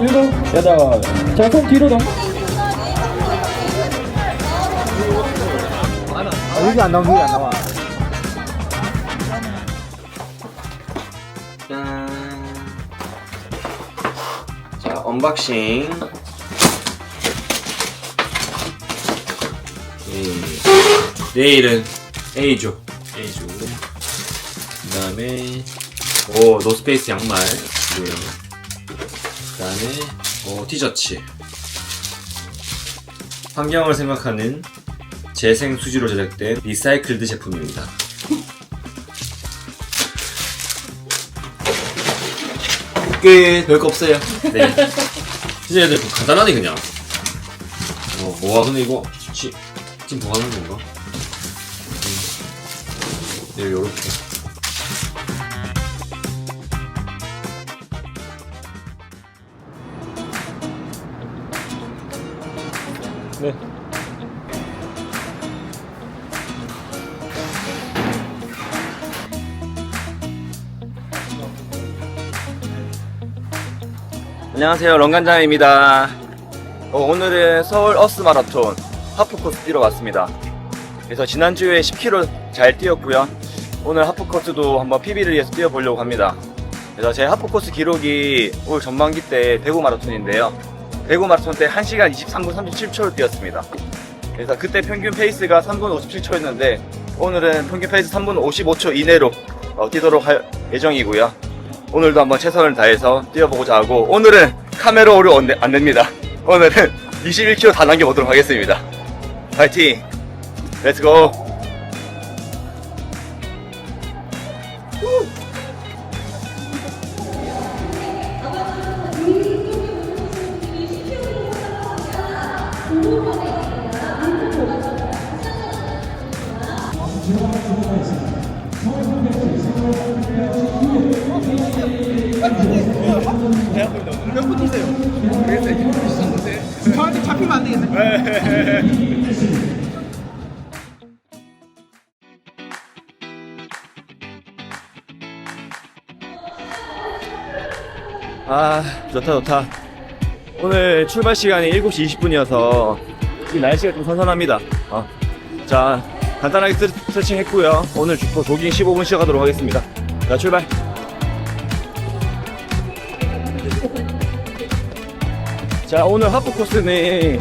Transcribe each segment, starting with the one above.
일곱, 여덟. 자, 손 뒤로 더. 아, 여기 안 나오는 여기 안 나와. 짠. 자, 언박싱. 네. 내일은 A조. A조. 그 다음에, 오, 노스페이스 양말. 뭐예요? 그 다음에, 오, 티셔츠. 환경을 생각하는 재생 수지로 제작된 리사이클드 제품입니다. 끝. 별거 없어요. 네. 진짜 얘들 뭐 간단하네 그냥. 어, 뭐가 근데 이거 지, 지금 뭐 하는 건가? 음. 네, 요렇게. 안녕하세요 런간장입니다. 어, 오늘은 서울 어스 마라톤 하프 코스 뛰러 왔습니다. 그래서 지난주에 10km 잘 뛰었고요. 오늘 하프 코스도 한번 PB를 위해서 뛰어보려고 합니다. 그래서 제 하프 코스 기록이 올 전반기 때 대구 마라톤인데요. 대구 마라톤 때 1시간 23분 37초를 뛰었습니다. 그래서 그때 평균 페이스가 3분 57초였는데 오늘은 평균 페이스 3분 55초 이내로 어, 뛰도록 할 예정이고요 오늘도 한번 최선을 다해서 뛰어보고자 하고 오늘은 카메라 오류 안, 냅니다. 오늘은 21km 다 남겨보도록 하겠습니다. 파이팅! 렛츠고 아 좋다 좋다. 오늘 출발 시간이 7시 20분이어서 지금 날씨가 좀 선선합니다. 어. 자 간단하게 스트- 스트레칭 했고요. 오늘 주- 조깅 15분 시작하도록 하겠습니다. 자 출발. 자 오늘 하프 코스는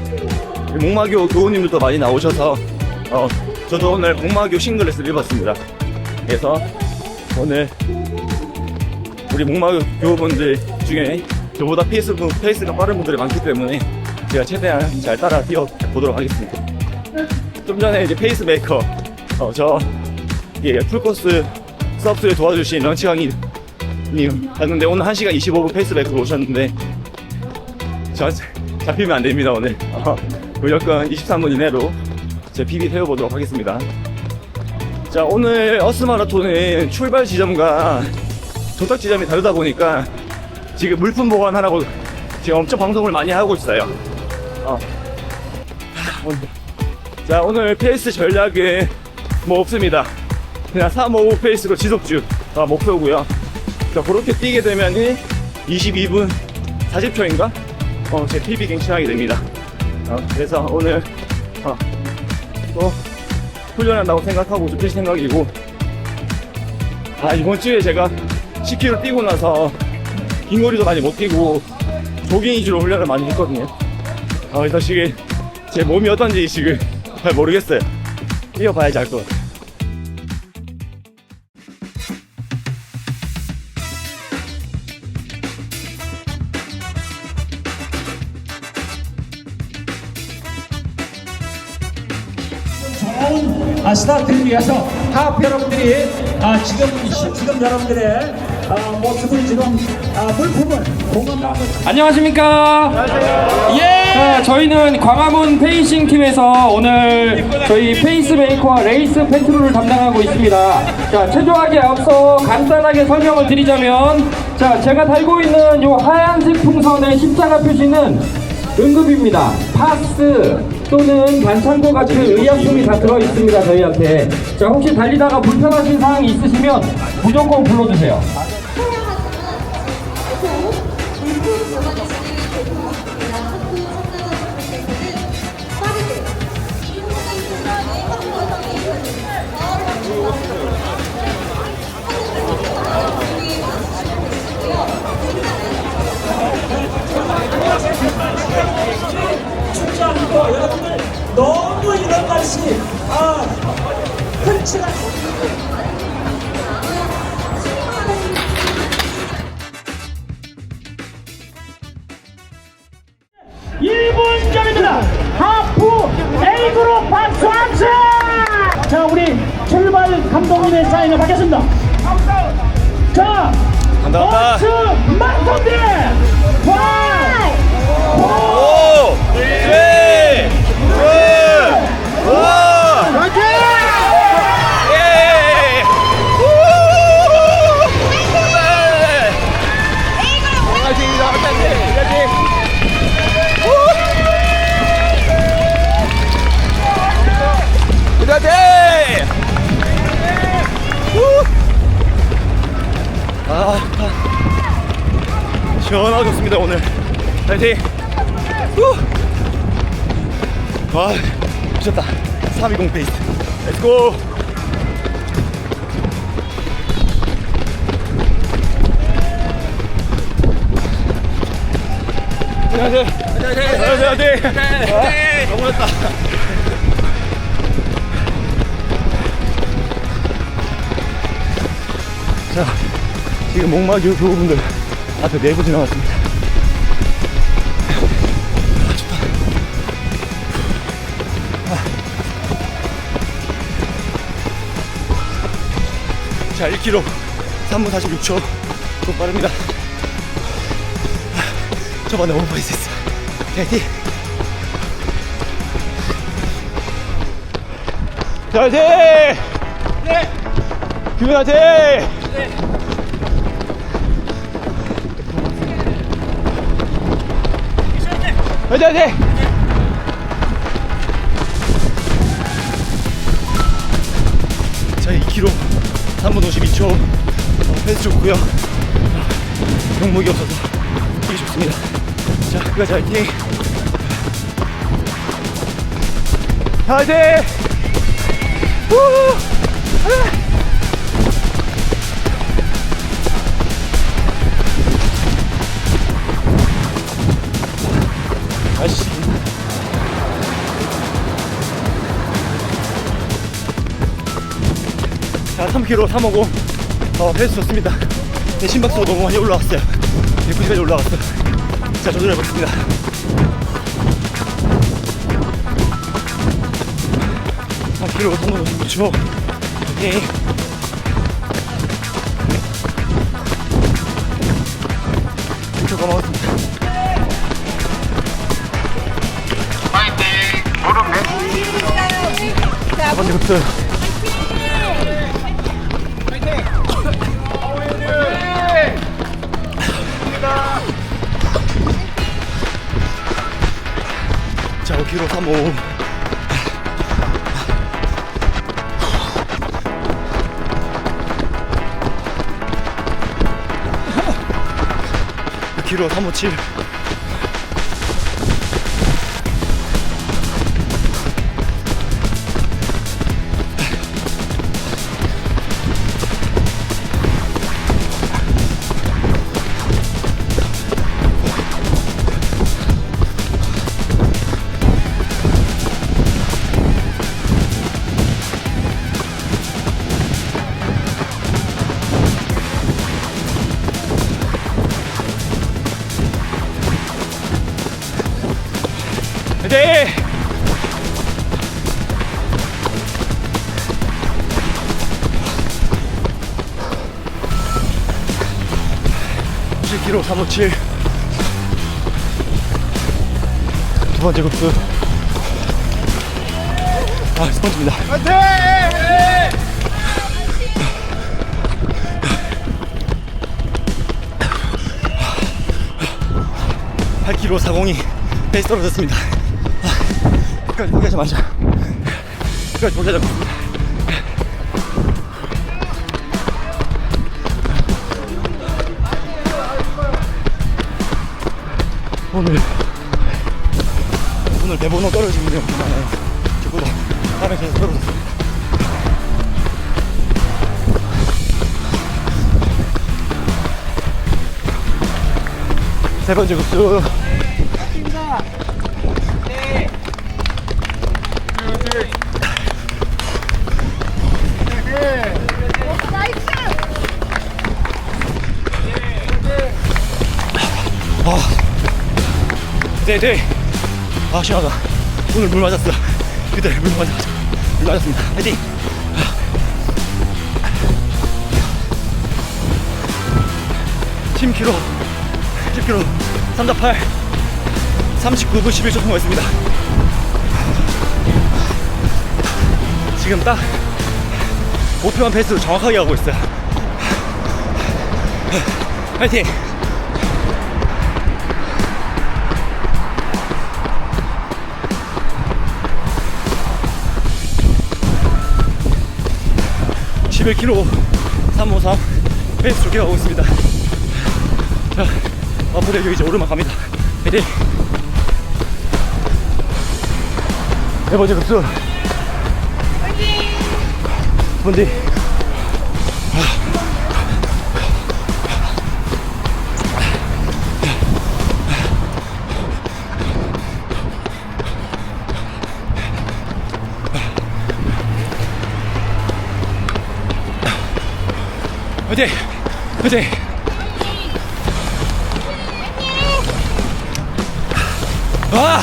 목마교 교우님들도 많이 나오셔서 어, 저도 오늘 목마교 싱글렛을 입었습니다. 그래서 오늘 우리 목마교 교우분들 중에 저보다 페이스, 페이스가 빠른 분들이 많기 때문에 제가 최대한 잘 따라 뛰어 보도록 하겠습니다. 좀 전에 이제 페이스메이커, 어, 저, 예, 풀코스 서브를 도와주신 런치강님 봤는데 오늘 1시간 25분 페이스메이커로 오셨는데 저 잡히면 안 됩니다, 오늘. 어, 무조건 23분 이내로 제 PB 세워보도록 하겠습니다. 자, 오늘 어스 마라톤은 출발 지점과 도착 지점이 다르다 보니까 지금 물품 보관하라고 지금 엄청 방송을 많이 하고 있어요. 어. 자, 오늘 페이스 전략은 뭐 없습니다. 그냥 355 페이스로 지속주 가 목표고요. 자, 그렇게 뛰게 되면은 22분 40초인가? 어, 제 PB 갱신하게 됩니다. 어, 그래서 오늘 어, 또 훈련한다고 생각하고 좀 뛸 생각이고 아 이번 주에 제가 10km 뛰고 나서 긴 거리도 많이 못 뛰고 조깅 위주로 훈련을 많이 했거든요. 어, 그래서 지금 제 몸이 어떤지 지금 잘 모르겠어요. 뛰어봐야지 알 것 같아요. 좋은 아, 스타트를 위해서 하프 여러분들이 아, 지금 지금 여러분들의 아, 모습을 지금 아, 물품을 공감하고 안녕하십니까? 예! 자, 저희는 광화문 페이싱 팀에서 오늘 저희 페이스메이커와 레이스 페트롤을 담당하고 있습니다. 자, 체조하기에 앞서 간단하게 설명을 드리자면, 자, 제가 달고 있는 요 하얀색 풍선의 십자가 표시는 응급입니다. 파스 또는 반창고 같은 의약품이 다 들어 있습니다. 저희한테. 자, 혹시 달리다가 불편하신 사항이 있으시면 무조건 불러주세요. 않고 여러분들 너무 이런 날씨 아 흔치가 일본전입니다. 하프 A그룹 박수 함수! 자 우리 출발 감독님의 사인을 받겠습니다. 자 감사합니다. 박수 마토대! 5 4 3 아, 시원하고 좋습니다 오늘. 화이팅! 우! 와, 미쳤다. 320 페이스. 렛츠고! 안녕하세요. 안녕하세요. 안녕하세요. 아, 너무 좋다. 자, 지금 목마교 교우분들 앞에 네분 지나왔습니다. 자, 1km 3분 46초. 좀 빠릅니다. 저번에 했어. 파이팅! 자, 화이팅! 네! 규현 화이팅! 네! 화이팅, 화이팅! 3분 52초. 어, 페이스 좋고요. 용목이 없어서 뛰기 좋습니다. 자, 끝까지 화이팅! 화이팅! 우! 자, 3km 350. 어, 페이스 좋습니다. 내 심박수가 너무 많이 올라왔어요. 190까지 올라갔어. 자, 조절해보겠습니다. 한 킬로 3분 56초. 오케이. 이쪽 고마웠습니다. 첫 번째 급수. 자, 5kg 35. 키로 357. 화이팅! 킬로 357. 두 번째 급수. 아, 첫 번째입니다. 화이팅! 8kg 402 페이스 떨어졌습니다. 아, 끝까지 포기하지 마자. 끝까지 포기하자. 오늘. 오늘 대본호 떨어진 분이 엄청 많아요 저보다 밤에 계속 떨어졌어요 세 번째 급수. 와 아. 네, 네. 아, 시원하다. 오늘 물 맞았어. 그때 물 맞았어. 물 맞았습니다. 화이팅! 10km, 10km, 3.8, 39분 11초 통과했습니다. 지금 딱 목표한 페이스로 정확하게 가고 있어요. 화이팅! (11km) 353 페이스 좋게 가고 있습니다. 자 앞으로 이제 오르막 갑니다. 화이팅! 네 번째 급수. 번디 화이팅! 화이팅! 아!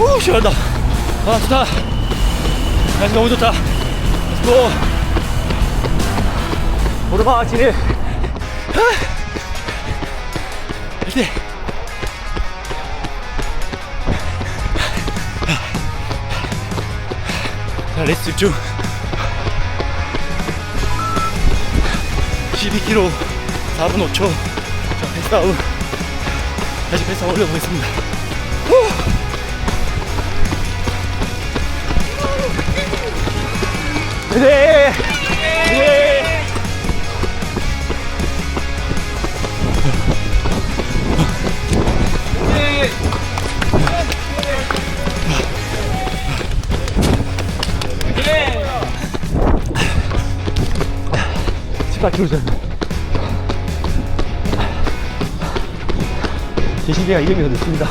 오, 시원하다. 아, 좋다. 날씨 너무 좋다. 고! 오르막 진입. 레이스 집중. 12km 4분 5초. 자, 패스 다운. 다시 패스 다운 올려보겠습니다. 후! 네! 네! 딱 키우자. 제 시대가 이름이 더 늦습니다.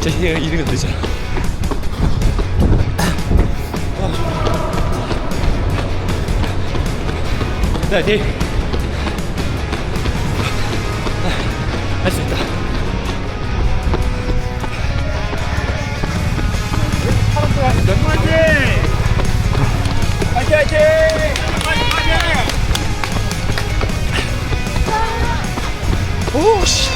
제 시대가 이름이 더 늦어요. 자, 디. 할수 있다. 화이팅! 화이팅! 오, 씨.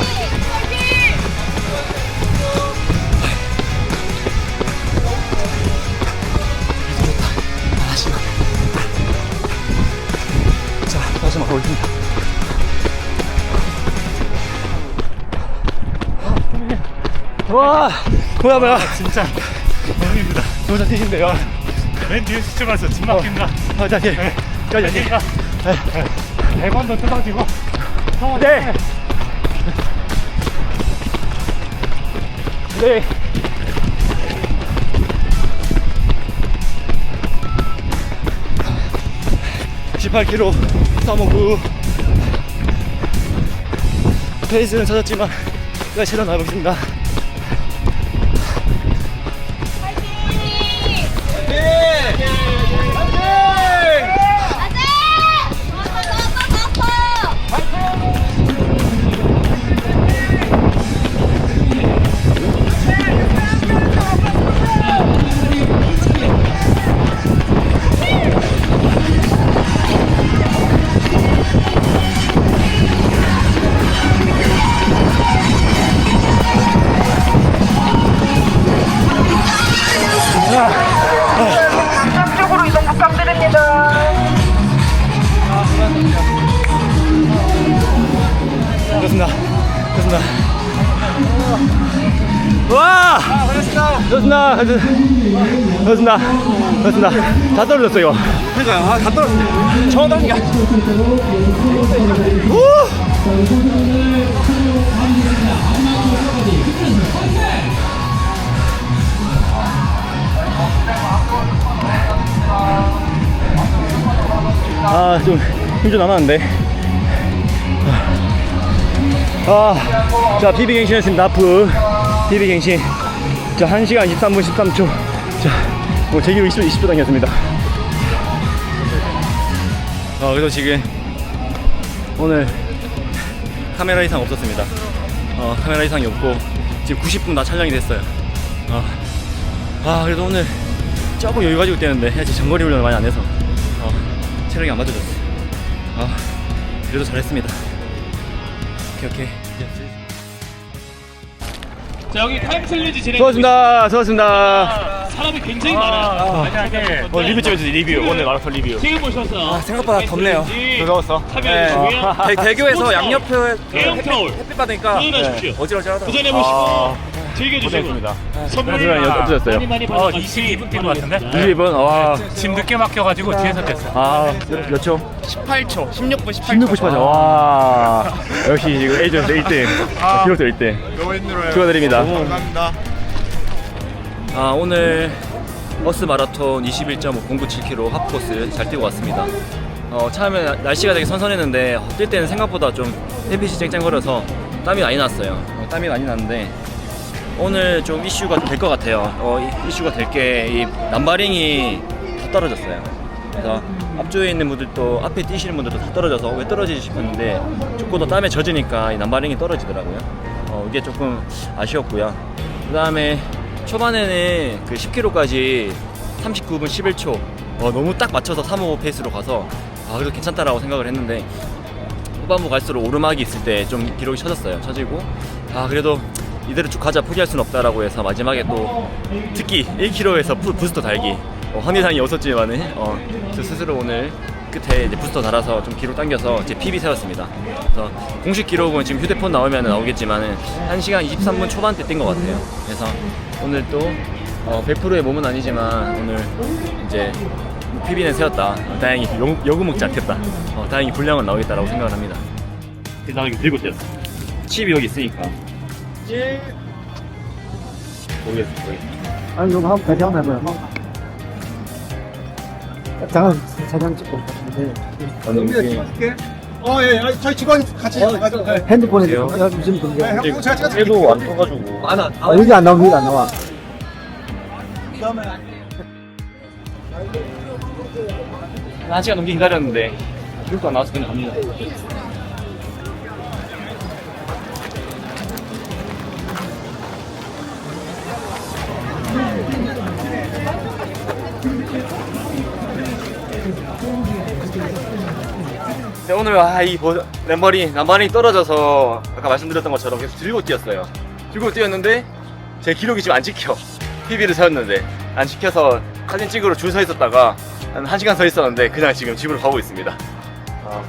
자, 마지막 가보겠습니다. 와, 뭐야, 뭐야. 진짜 너무 힘들다. 너무 잘 뛰신데요. 맨 뒤에 수집해서 집 막힌다. 아, 자, 예. 예. 배관도 뜯어지고. 네. 네. (18km) 359 페이스는 찾았지만 다시 일어나 보겠습니다 그렇습니다 와! 그렇습니다. 그렇습니다. 그렇습니다. 그렇습니다. 다 떨어졌어 이거 그러니까요. 다 떨어졌어 떨어진 게 아, 좀 힘 좀 남았는데. 아, 자, PB갱신 했습니다. 하프. PB갱신. 자, 1시간 23분 13초. 자, 뭐, 제 기록 20초, 20초 당겼습니다. 아, 그래서 지금 오늘 카메라 이상 없었습니다. 어, 카메라 이상이 없고 지금 90분 다 촬영이 됐어요. 어. 아 그래도 오늘 조금 여유 가지고 뛰었는데 아직 장거리 훈련을 많이 안 해서 어, 체력이 안 맞아졌어. 아 그래도 잘했습니다. 오케이 오케이. 자 여기 타임 챌린지 진행 수고하셨습니다. 수고하셨습니다. 사람이 굉장히 많아요. 만약에 어, 리뷰 찍어주세요. 리뷰. 오늘 마라톤 리뷰. 지금 보셔서 생각보다 덥네요. 더웠어. 참여해주시고요. 대, 대교에서 양옆에 대형 타올 햇빛 받으니까 도전하십시오. 어지러지하다. 도전해보시고 즐겨주시고 선물을 그래서 어떠셨어요? 많이 많이 어, 받아가시고 22분 뛴것 같은데? 22분. 와. 지금 늦게 막혀가지고 뒤에서 뗐어. 아, 몇, 몇 초? 18초, 16분 18초. 16분 18초. 와. 역시 이거 에이전스 1등. 아, 기록도 1등. 너무 힘들어요. 축하드립니다. 감사합니다. 아, 오늘 버스 마라톤 21.5 097km 하프코스 잘 뛰고 왔습니다. 어, 처음에 나- 날씨가 되게 선선했는데 어, 뛸 때는 생각보다 좀 햇빛이 쨍쨍거려서 땀이 많이 났어요. 어, 땀이 많이 났는데 오늘 좀 이슈가 될 것 같아요. 어, 이- 이슈가 될 게 이 남바링이 다 떨어졌어요. 그래서 앞쪽에 있는 분들도 앞에 뛰시는 분들도 다 떨어져서 왜 떨어지지 싶었는데 조금 더 땀에 젖으니까 이 남바링이 떨어지더라고요. 어, 이게 조금 아쉬웠고요. 그 다음에 초반에는 그 10km까지 39분 11초 어, 너무 딱 맞춰서 355 페이스로 가서 아 그래도 괜찮다라고 생각을 했는데 후반부 갈수록 오르막이 있을 때 좀 기록이 쳐졌어요. 쳐지고 아 그래도 이대로 쭉 가자 포기할 수는 없다라고 해서 마지막에 또 특히 1km에서 부스터 달기 어, 헌의상이 없었지만은 어, 저 스스로 오늘 끝에 이제 부스터 달아서 좀 기록 당겨서 제 PB 세웠습니다. 그래서 공식 기록은 지금 휴대폰 나오면 나오겠지만은 1시간 23분 초반대 뛴 것 같아요. 그래서 오늘 또 어, 100%의 몸은 아니지만 오늘 이제 PB는 세웠다. 어, 다행히 요, 요구 먹지 않겠다. 어, 다행히 분량은 나오겠다라고 생각을 합니다. 대단하게 들고 뛰었어. 칩이 여기 있으니까. 모르겠어. 모르겠어. 아니, 이거 한번 다시 한번 해봐요. 잠깐, 사진 찍고 있는데. 어, 예, 아, 저희 직원 같이 가죠. 네. 핸드폰에 그래요? 야, 무슨. 네, 형, 제가 찍어드릴게요. 해도 안 떠가지고. 아, 여기 안 나오면 여기 안 나와. 한 시간 넘게 기다렸는데 안 나와서 그냥 갑니다. 네, 오늘 아이 램버리 남발이 떨어져서 아까 말씀드렸던 것처럼 계속 들고 뛰었어요. 들고 뛰었는데 제 기록이 지금 안 지켜. PB를 세웠는데 안 지켜서 사진 찍으러 줄 서 있었다가 한 1시간 서 있었는데 그냥 지금 집으로 가고 있습니다. 어,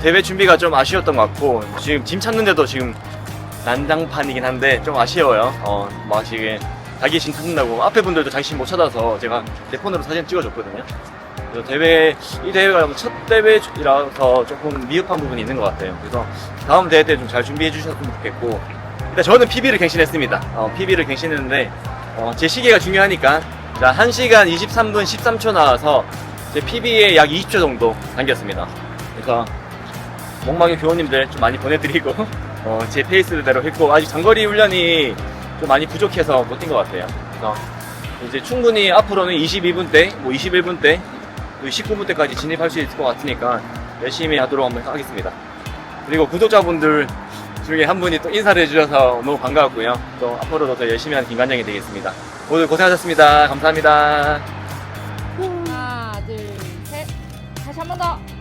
대회 준비가 좀 아쉬웠던 것 같고 지금 짐 찾는데도 지금 난장판이긴 한데 좀 아쉬워요. 어, 막 지금 자기 짐 찾는다고 앞에 분들도 자기 짐 못 찾아서 제가 내 폰으로 사진 찍어줬거든요. 그래서 대회 이 대회가 첫 대회라서 조금 미흡한 부분이 있는 것 같아요. 그래서 다음 대회 때 좀 잘 준비해 주셨으면 좋겠고 일단 저는 PB를 갱신했습니다. 어, PB를 갱신했는데 어, 제 시계가 중요하니까 자 1시간 23분 13초 나와서 제 PB에 약 20초 정도 당겼습니다. 그래서 목마개 교원님들 좀 많이 보내드리고 어, 제 페이스대로 했고 아직 장거리 훈련이 좀 많이 부족해서 못 뛴 것 같아요. 그래서 이제 충분히 앞으로는 22분 대, 뭐 21분 대, 19분 대까지 진입할 수 있을 것 같으니까 열심히 하도록 한번 하겠습니다. 그리고 구독자분들 중에 한 분이 또 인사를 해주셔서 너무 반가웠고요. 또 앞으로도 더 열심히 하는 김관장이 되겠습니다. 오늘 고생하셨습니다. 감사합니다. 하나, 둘, 셋. 다시 한 번 더.